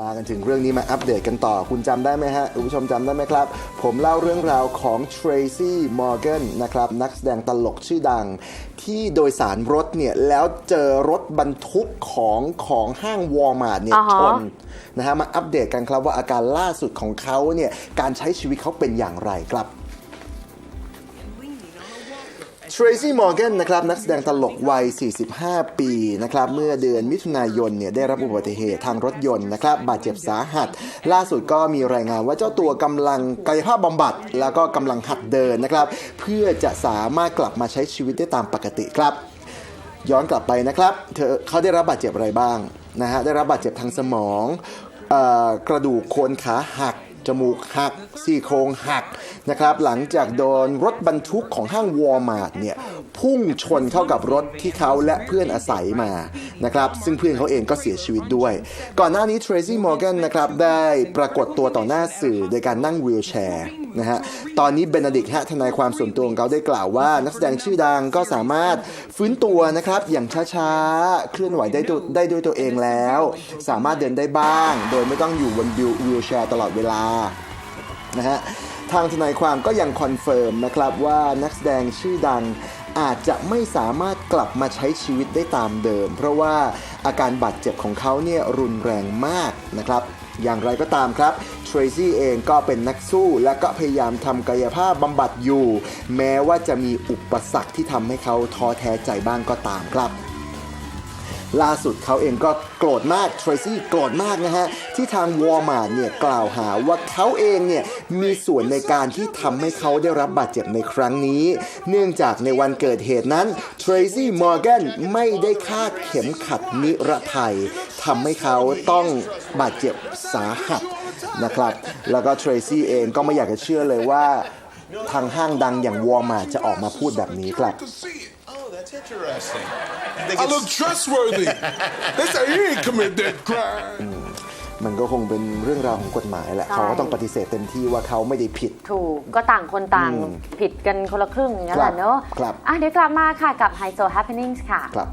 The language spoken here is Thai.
มากันถึงเรื่องนี้มาอัปเดตกันต่อ คุณจำได้ไหมฮะ คุณผู้ชมจำได้ไหมครับ ผมเล่าเรื่องราวของ Tracy Morgan นะครับ นักแสดงตลกชื่อดัง ที่โดยสารรถเนี่ย แล้วเจอรถบรรทุกของของห้างวอลมาร์ทเนี่ยอ่าฮะ ชนนะฮะมาอัปเดตกันครับว่าอาการล่าสุดของเขาเนี่ย การใช้ชีวิตเขาเป็นอย่างไรครับ Tracy Morgan นนะครับนักแสดงตลกวัย 45 ปีนะครับเมื่อเดือนมิถุนายนเนี่ยได้รับอุบัติเหตุทางรถยนต์นะครับบาดเจ็บสาหัส ล่าสุดก็มีรายงานว่าเจ้าตัวกำลังกายภาพบำบัด แล้วก็กำลังหัดเดินนะครับเพื่อจะสามารถกลับมาใช้ชีวิตได้ตามปกติครับ ย้อนกลับไปนะครับเธอเขาได้รับบาดเจ็บอะไรบ้างนะฮะได้รับบาดเจ็บทางสมองออกระดูกโคนขาหัก จมูกหักซี่โครงหักนะครับหลังจากโดนรถบรรทุกของห้างวอร์มาร์ทเนี่ยพุ่งชนเข้ากับรถที่เขาและเพื่อนอาศัยมา นะครับซึ่งเพื่อนเขาเองก็เสียชีวิตด้วย ก่อนหน้านี้ Tracy Morgan นนะครับได้ปรากฏตัวต่อหน้าสื่อโดยการนั่งวีลแชร์นะฮะตอนนี้เบนดิกฮะทนายความส่วนตัวของเขาได้กล่าวว่า นักแสดงชื่อดังก็สามารถฟื้นตัวนะครับอย่างช้าๆ เคลื่อนไหวได้ตัวได้ด้วยตัวเองแล้ว สามารถเดินได้บ้าง โดยไม่ต้องอยู่บนวีลแชร์ตลอดเวลา นะฮะทางทนายความก็ยังคอนเฟิร์มนะครับว่านักแสดงชื่อดังอาจจะไม่สามารถกลับมาใช้ชีวิตได้ตามเดิม เพราะว่าอาการบาดเจ็บของเขาเนี่ยรุนแรงมากนะครับ อย่างไรก็ตามครับเทรซี่เองก็เป็นนักสู้ และก็พยายามทำกายภาพบำบัดอยู่ แม้ว่าจะมีอุปสรรคที่ทำให้เขาท้อแท้ใจบ้างก็ตามครับ ล่าสุดเขาเองก็โกรธมากเทรซี่โกรธมากนะฮะ ที่ทางวอลมาร์เนี่ยกล่าวหาว่าเขาเองเนี่ยมีส่วนในการที่ทำให้เขาได้รับบาดเจ็บในครั้งนี้ เนื่องจากในวันเกิดเหตุนั้นเทรซี่มอร์แกนไม่ได้คาดเข็มขัดนิรภัยทำให้เขาต้องบาดเจ็บสาหัสนะครับ แล้วก็เทรซี่เองก็ไม่อยากจะเชื่อเลยว่าทางห้างดังอย่างวอลมาจะออกมาพูดแบบนี้ครับ that's interesting. You think I it's- look trustworthy. they say he ain't commit that crime. มันก็คงเป็นเรื่องราวของกฎหมายแหละ ใช่ เขาก็ต้องปฏิเสธเต็มที่ว่าเขาไม่ได้ผิด ถูกก็ต่างคนต่างผิดกันคนละครึ่งอย่างนั้นแหละเนอะครับอะเดี๋ยวกลับมาค่ะกับ High Soul Happenings ค่ะ ครับ